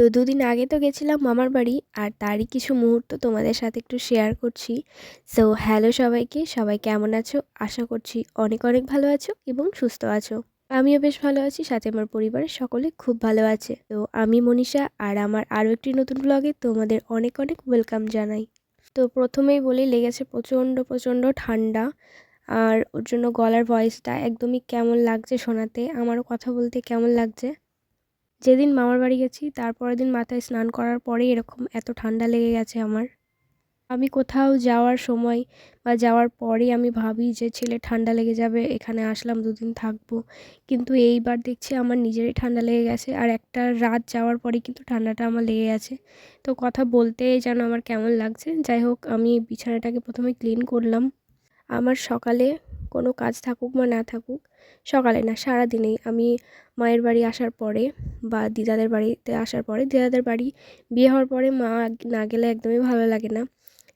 তো দুদিন আগে তো গেছিলাম মামার বাড়ি, আর তারই কিছু মুহূর্ত তোমাদের সাথে একটু শেয়ার করছি। সো হ্যালো সবাইকে, সবাই কেমন আছো? আশা করছি অনেক অনেক ভালো আছো এবং সুস্থ আছো। আমিও বেশ ভালো আছি, সাথে আমার পরিবারের সকলে খুব ভালো আছে। তো আমি মনীষা, আর আমার আরও একটি নতুন ব্লগে তোমাদের অনেক অনেক ওয়েলকাম জানাই। তো প্রথমেই বলি, লেগেছে প্রচণ্ড প্রচণ্ড ঠান্ডা, আর ওর জন্য গলার ভয়েসটা একদমই কেমন লাগছে শোনাতে, আমারও কথা বলতে কেমন লাগছে? যেদিন মামার বাড়ি গেছি তারপরের দিন মাথায় স্নান করার পরে এরকম এত ঠান্ডা লেগে গেছে আমার। আমি কোথাও যাওয়ার সময় বা যাওয়ার পরে আমি ভাবি যে, ছেলে, ঠান্ডা লেগে যাবে, এখানে আসলাম, দুদিন থাকব। কিন্তু এইবার দেখছি আমার নিজেরই ঠান্ডা লেগে গেছে, আর একটা রাত যাওয়ার পরে কিন্তু ঠান্ডাটা আমার লেগে গেছে। তো কথা বলতে যেন আমার কেমন লাগছে, যাই হোক, আমি বিছানাটাকে প্রথমে ক্লিন করলাম। আমার সকালে কোনো কাজ থাকুক বা না থাকুক, সকালে না সারা সারাদিনেই। আমি মায়ের বাড়ি আসার পরে বা দিদাদের বাড়িতে আসার পরে, দিদাদের বাড়ি বিয়ে হওয়ার পরে মা না গেলে একদমই ভালো লাগে না।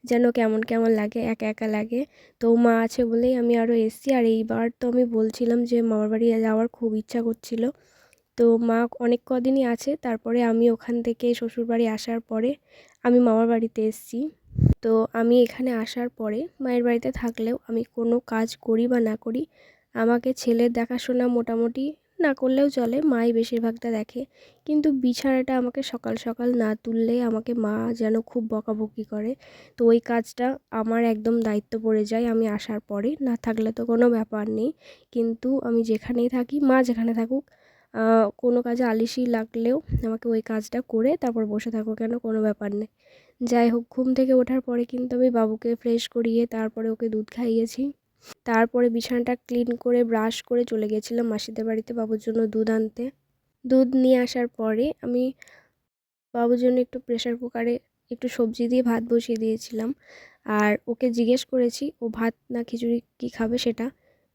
যেন কেমন কেমন লাগে, একা একা লাগে। তো মা আছে বলেই আমি আরও এসছি। আর এইবার তো আমি বলছিলাম যে মামার বাড়ি যাওয়ার খুব ইচ্ছা করছিল। তো মা অনেক কদিনই আছে। তারপরে আমি ওখান থেকে শ্বশুরবাড়ি আসার পরে আমি মামার বাড়িতে এসছি। তো আমি এখানে আসার পরে মায়ের বাড়িতে থাকলেও আমি কোনো কাজ করি বা না করি, আমাকে ছেলের দেখাশোনা মোটামুটি না করলেও চলে, মাই বেশিরভাগটা দেখে। কিন্তু বিছানাটা আমাকে সকাল সকাল না তুললে আমাকে মা যেন খুব বকাবকি করে। তো ওই কাজটা আমার একদম দায়িত্ব পড়ে যায় আমি আসার পরে, না থাকলে তো কোনো ব্যাপার নেই। কিন্তু আমি যেখানেই থাকি, মা যেখানে থাকুক কোনো কাজে আলিসি লাগলেও আমাকে ওই কাজটা করে তারপর বসে থাকো কেন? কোনো ব্যাপার নেই। যাই হোক, ঘুম থেকে ওঠার পরে কিন্তু আমি বাবুকে ফ্রেশ করিয়ে তারপরে ওকে দুধ খাইয়েছি। তারপরে বিছানাটা ক্লিন করে ব্রাশ করে চলে গেছিলাম মাসিদের বাড়িতে বাবুর জন্য দুধ আনতে। দুধ নিয়ে আসার পরে আমি বাবুর জন্য একটু প্রেশার কুকারে একটু সবজি দিয়ে ভাত বসিয়ে দিয়েছিলাম। আর ওকে জিজ্ঞেস করেছি, ও ভাত না খিচুড়ি কী খাবে সেটা?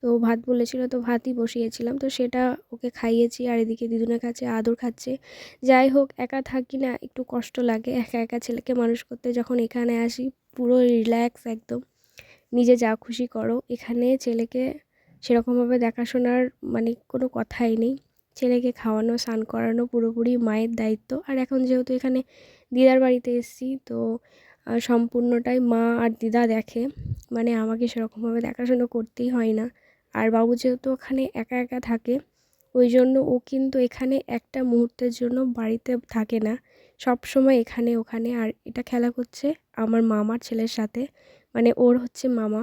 তো ভাত বলেছিল তো ভাতই বসিয়েছিলাম। তো সেটা ওকে খাইয়েছি আর এদিকে দিদুনের কাছে আদর খাচ্ছে। যাই হোক, একা থাকি না, একটু কষ্ট লাগে। একা একা ছেলেকে মানুষ করতে যখন এখানে আসি, পুরো রিল্যাক্স একদম। নিজে যা খুশি করো। এখানে ছেলেকে সেরকমভাবে দেখাশোনার মানে কোনো কথাই নেই। ছেলেকে খাওয়ানো, স্নান করানো পুরোপুরি মায়ের দায়িত্ব। আর এখন যেহেতু এখানে দিদার বাড়িতে এসেছি, তো সম্পূর্ণটাই মা আর দিদা দেখে। মানে আমাকে সেরকমভাবে দেখাশোনা করতেই হয় না। আর বাবু যেহেতু ওখানে একা একা থাকে, ওই জন্য ও কিন্তু এখানে একটা মুহূর্তের জন্য বাড়িতে থাকে না। সব সময় এখানে, ওখানে। আর এটা খেলা করছে আমার মামার ছেলের সাথে মানে ওর হচ্ছে মামা।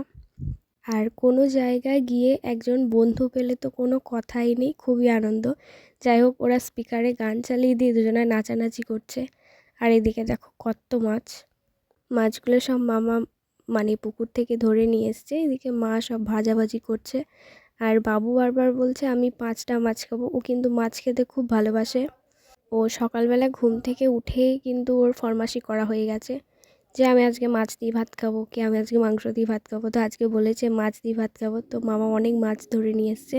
আর কোনো জায়গায় গিয়ে একজন বন্ধু পেলে তো কোনো কথাই নেই, খুবই আনন্দ। যাই হোক, ওরা স্পিকারে গান চালিয়ে দিয়ে দুজনে নাচানাচি করছে। আর এদিকে দেখো কত মাছ। মাছগুলো সব মামা মানে পুকুর থেকে ধরে নিয়ে এসছে। এদিকে মা সব ভাজাভাজি করছে। আর বাবু বারবার বলছে, আমি পাঁচটা মাছ খাব। ও কিন্তু মাছ খেতে খুব ভালোবাসে। ও সকালবেলা ঘুম থেকে উঠেই কিন্তু ওর ফরমাসি করা হয়ে গেছে। যে আমি আজকে মাছ দিয়ে ভাত খাব, কি আমি আজকে মাংস দিয়ে ভাত খাব, তো আজকে বলেছে মাছ দিয়ে ভাত খাব, তো মামা অনেক মাছ ধরে নিয়ে এসছে।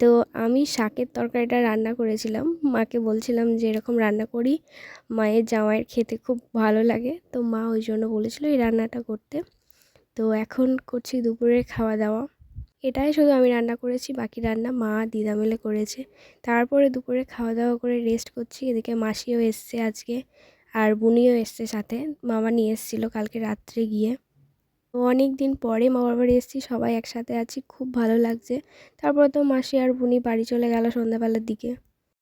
তো আমি শাকের তরকারিটা রান্না করেছিলাম, মাকে বলছিলাম যে এরকম রান্না করি, মায়ের জামাইয়ের খেতে খুব ভালো লাগে, তো মা ওই জন্য বলেছিলো এই রান্নাটা করতে। তো এখন করছি দুপুরের খাওয়া দাওয়া এটাই শুধু আমি রান্না করেছি, বাকি রান্না মা দিদা মিলে করেছে। তারপরে দুপুরে খাওয়া দাওয়া করে রেস্ট করছি, এদিকে মাসিও এসছে আজকে। আর বুনিও এসছে সাথে। মামা নিয়ে এসেছিল কালকে রাত্রে গিয়ে। তো অনেক দিন পরে মামার বাড়ি এসেছি, সবাই একসাথে আছি, খুব ভালো লাগছে। তারপর তো মাসি আর বুনি বাড়ি চলে গেল সন্ধ্যাবেলার দিকে।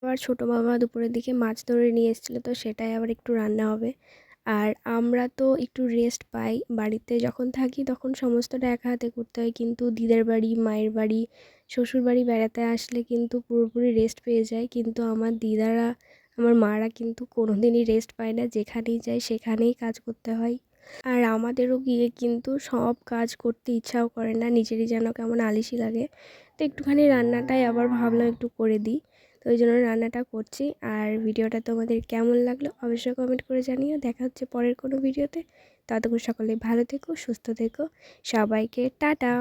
আবার ছোটো মামা দুপুরের দিকে মাছ ধরে নিয়ে এসেছিল, তো সেটাই আবার একটু রান্না হবে। আর আমরা তো একটু রেস্ট পাই, বাড়িতে যখন থাকি তখন সমস্তটা একা হাতে করতে হয়, কিন্তু দিদের বাড়ি, মায়ের বাড়ি শ্বশুর বাড়ি বেড়াতে আসলে কিন্তু পুরোপুরি রেস্ট পেয়ে যায়। কিন্তু আমার দিদারা আমার মারা কিন্তু কোনো দিনই রেস্ট পায় না, যেখানেই যায় সেখানেই কাজ করতে হয়। আর আমাদেরও গিয়ে কিন্তু সব কাজ করতে ইচ্ছাও করে না, নিজেরই যেন কেমন আলিশি লাগে। তো একটুখানি রান্নাটাই আবার ভাবলাম একটু করে দিই। তো ওই জন্য রান্নাটা করছি। আর ভিডিওটা তোমাদের কেমন লাগল অবশ্যই কমেন্ট করে জানিও। দেখা হচ্ছে পরের কোনো ভিডিওতে। ততক্ষণ সকলে ভালো থেকো, সুস্থ থেকো। সবাইকে টাটা!